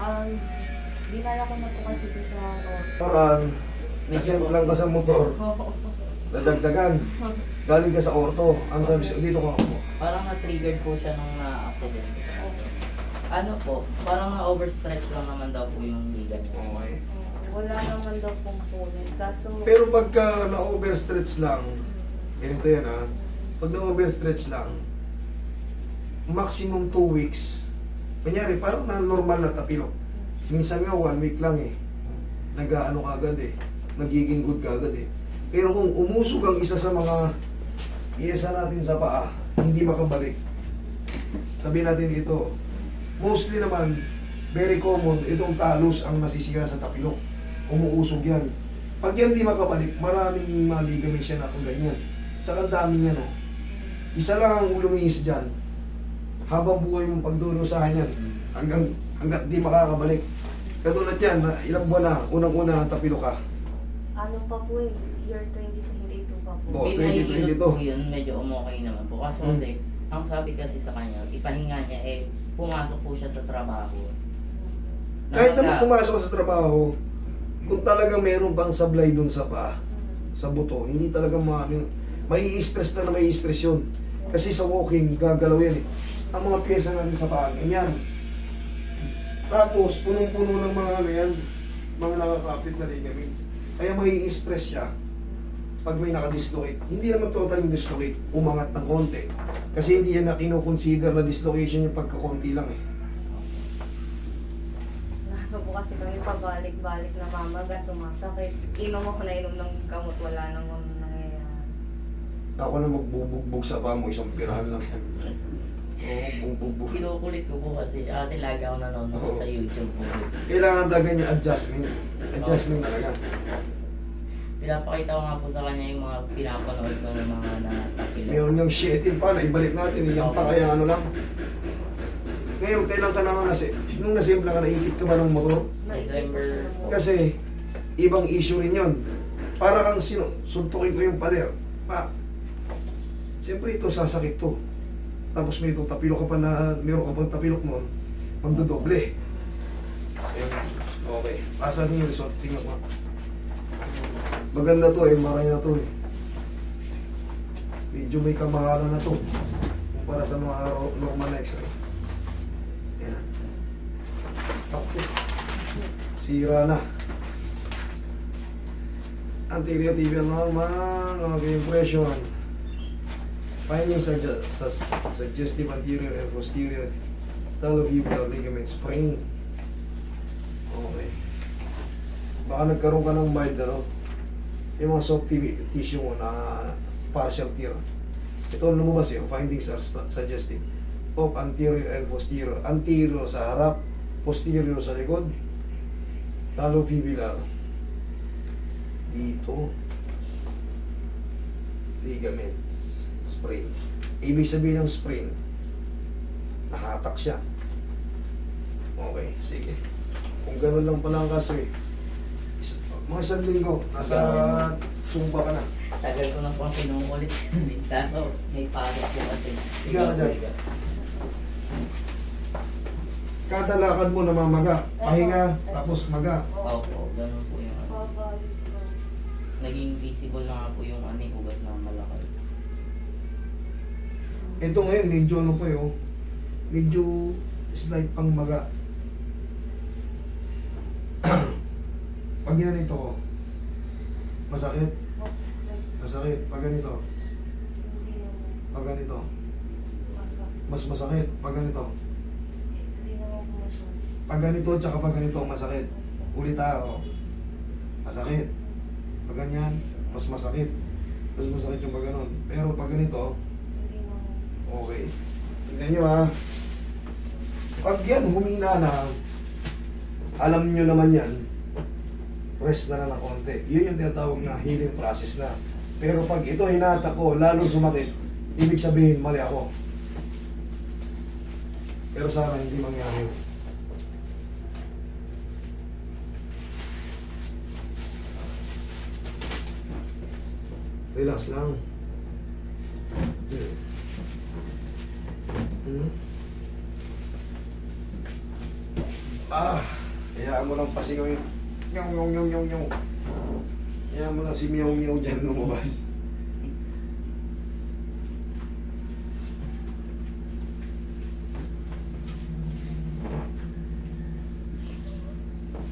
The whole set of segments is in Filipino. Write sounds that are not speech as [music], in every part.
Um, dinala ko na po kasi ito sa Parang, kasi Medyo- lang ka sa motor, Oo. dadagdagan. [laughs] Galing ka sa orto. Ang sabi siya, dito ka po. Parang na-triggered po siya nung na-accident. Ano po, parang na-overstretch lang naman daw po yung ligament. Okay. Wala naman daw pong punit. Kaso, Pero pagka na-overstretch lang, ganito yan ha, pag na-overstretch lang, maximum 2 weeks. Kanyari, parang na normal na tapilok. Minsan nga 1 week lang eh. Nag-ano ka agad eh. Nagiging good ka agad eh. Pero kung umusog ang isa sa mga piyesa natin sa paa, hindi makabalik. Sabihin natin ito, mostly naman, very common, itong talus ang nasisira sa tapilok. Umuusog yan. Pag yan di makabalik, maraming maligament siya na kung ganyan. Tsaka dami niya, no? Isa lang ang ulumihis dyan. Habang buhay mong pagdurusahan yan, hanggang, hanggat di makakabalik. Katulad yan, na ilang buwan na, unang-una ang tapilok ka. ano pa po eh, year 2022 pa po. Oh, Pinahilot 2022. po yun, medyo umokay naman po. Kaso Hmm. kasi, ang sabi kasi sa kanya, ipahinga niya eh, pumasok po siya sa trabaho. Kahit naman pumasok ka sa trabaho, kung talagang meron pang sablay dun sa paa, sa buto, hindi talaga maano, may stress na na may stress yun. Kasi sa walking, gagalaw yan eh. Ang mga pyesa natin sa paa, ganyan. Tapos, punong-puno ng mga ano yan, mga nakakapit na ligaments. Kaya may stress siya pag may nakadislocate. Hindi naman totally dislocate, umangat ng konti. Kasi hindi yan na kinoconsider na dislocation yung pagkakonti lang eh. Nato po kasi kami pabalik-balik na mamaga, sumasakit. Inom ako na inom ng gamot, wala namang nangyayari. Ako na magbubugbog sa paa mo, isang pirahan lang. Bubugbog. Kinukulit ko po kasi siya kasi lagi ako nanonood Oo. sa YouTube po. Kailangan talaga niya adjustment. Adjustment talaga. Pinapakita ko nga po sa kanya yung mga pinapanood ko ng mga natakil. Meron yung sheeting pa na ibalik natin. Yan pa kaya ano lang. Ngayon, kailan ka naman nasi... Nung nasimpla ka, naipit ka ba ng motor? December Kasi, ibang issue rin yun. Para kang sino, suntukin ko yung pader. Pa. Siyempre ito, sasakit to. Tapos may ito, tapilok ka pa na, meron ka pang tapilok mo, magdodoble. Ayun. Okay. Pasa niyo yung result. Tingnan mo. Maganda to eh, maray na to eh. Medyo may kamahalan na to. Kumpara sa mga normal na x-ray. Yan. Okay. Sira na. Anterior tibial normal. Okay, impression. Findings sa, sa suggestive anterior and posterior talofibular ligament sprain. Okay. Baka nagkaroon ka ng mild ano, yung mga soft ti- tissue mo na partial tear. Ito ang lumabas yung findings are st- suggestive of anterior and posterior. Anterior sa harap, posterior sa likod, talofibular. Dito. Ligaments. Sprain. Ibig sabihin ng sprain, nahatak siya. Okay, sige. Kung gano'n lang pala ang kaso eh. Is- Mga isang linggo, nasa sumpa ka na. Tagal ko na po ang kinukulit. Kaso [laughs] may pasok po kasi. Higa ka dyan. Kada lakad mo namamaga, pahinga, tapos maga. Opo, ganun po yung ano. Naging visible na nga po yung ano, yung ugat na malaki. Ito ngayon, medyo ano pa yun, medyo slight pang maga. [clears throat] Pag ganito ko, masakit, Mas, masakit. Pag ganito, pag ganito, masakit. mas masakit. Pag ganito, po pag ganito, tsaka pag ganito, masakit. Ulit tayo. Masakit. Pag ganyan, mas masakit. Mas masakit yung pag ganun. Pero pag ganito. Okay. Tingnan nyo ha. Pag yan humina na, alam nyo naman yan, rest na lang ng konti. Yun yung tinatawag na healing process na. Pero pag ito hinata ko, lalo sumakit, ibig sabihin mali ako. Pero sana hindi mangyari. yun. Relax lang. Hmm. Hmm. Ah, hayaan mo lang pasingaw yung yung yung yung yung yung. Hayaan mo lang si Meow Meow dyan lumabas.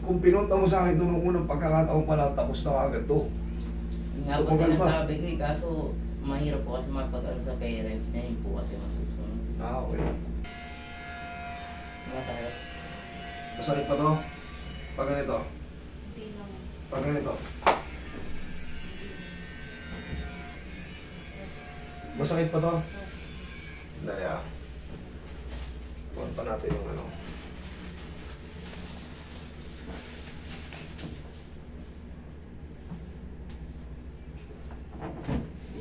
Kung pinunta mo sa akin doon nung unang pagkakataon pa lang, tapos na agad to. Nga po Tumagal pa. sinasabi ko eh, kaso mahirap po kasi mapag-ano sa parents niya, yun po kasi masusunod. Ah, okay. Masakit. Masakit pa to? Pag ganito? Hindi naman. Pag ganito? Masakit pa to? Dali ah. Punta natin yung ano.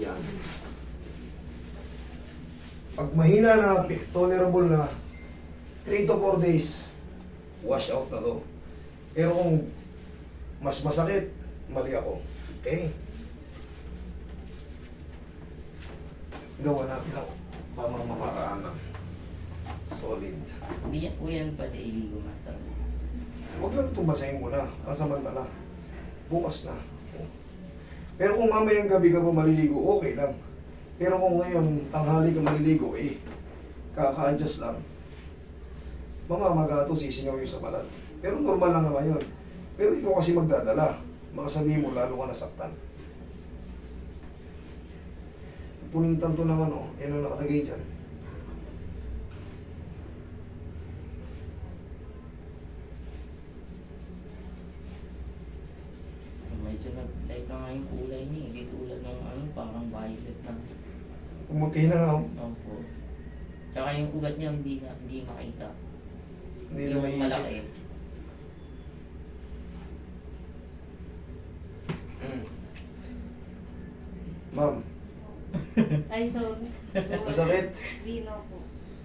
Yan. Pag mahina na, tolerable na, 3 to 4 days, wash out na to. Pero kung mas masakit, mali ako. Okay? Gawa natin ang pamamamaraan ng solid. Hindi po yan pwede iligo, master. Huwag lang tumbasahin muna, pasamantala. Bukas na. Pero kung mamayang gabi ka pa maliligo, okay lang. Pero kung ngayon, tanghali ka maliligo, eh, kaka-adjust lang. Mamamaga to, sisingaw yung sa balat. Pero normal lang naman yun. Pero ikaw kasi magdadala. Baka sabihin mo, lalo ka nasaktan. Punitan to ng ano, yan ang nakalagay dyan. Medyo nag-light na nga yung kulay niya, hindi tulad ng ano, parang violet na. Pumuti na nga. Opo. Tsaka yung ugat niya hindi na, hindi makita. Hindi na yung may... malaki. Mm. Ma'am, [laughs] Ay, sorry. masakit. Hindi na po.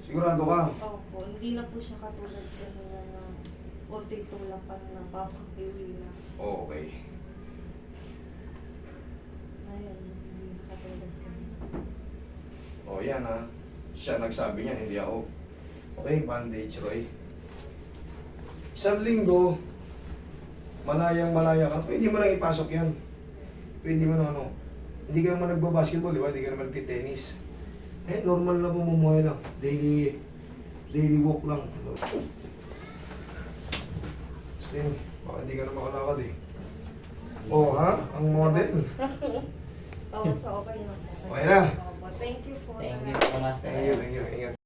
Sigurado ka. Opo, hindi na po siya katulad kanina na unting tulak pa na napapakiwi na. Okay. Ngayon, hindi na katulad kanina. O yan ha. Siya nagsabi niya, hindi ako. Okay, bandage, Roy. Isang linggo, malayang malaya ka. Pwede mo nang ipasok yan. Pwede mo na ano. Hindi ka naman nagbabasketball, di ba? Hindi ka naman nagtitennis. Eh, normal na pumumuhay lang. Daily, daily walk lang. Kasi, baka hindi ka na makalakad eh. Oh, ha? Ang model. [laughs] Oo, so okay na. Okay na. Thank you po. Thank you po, master. Thank you, thank you. Ingat.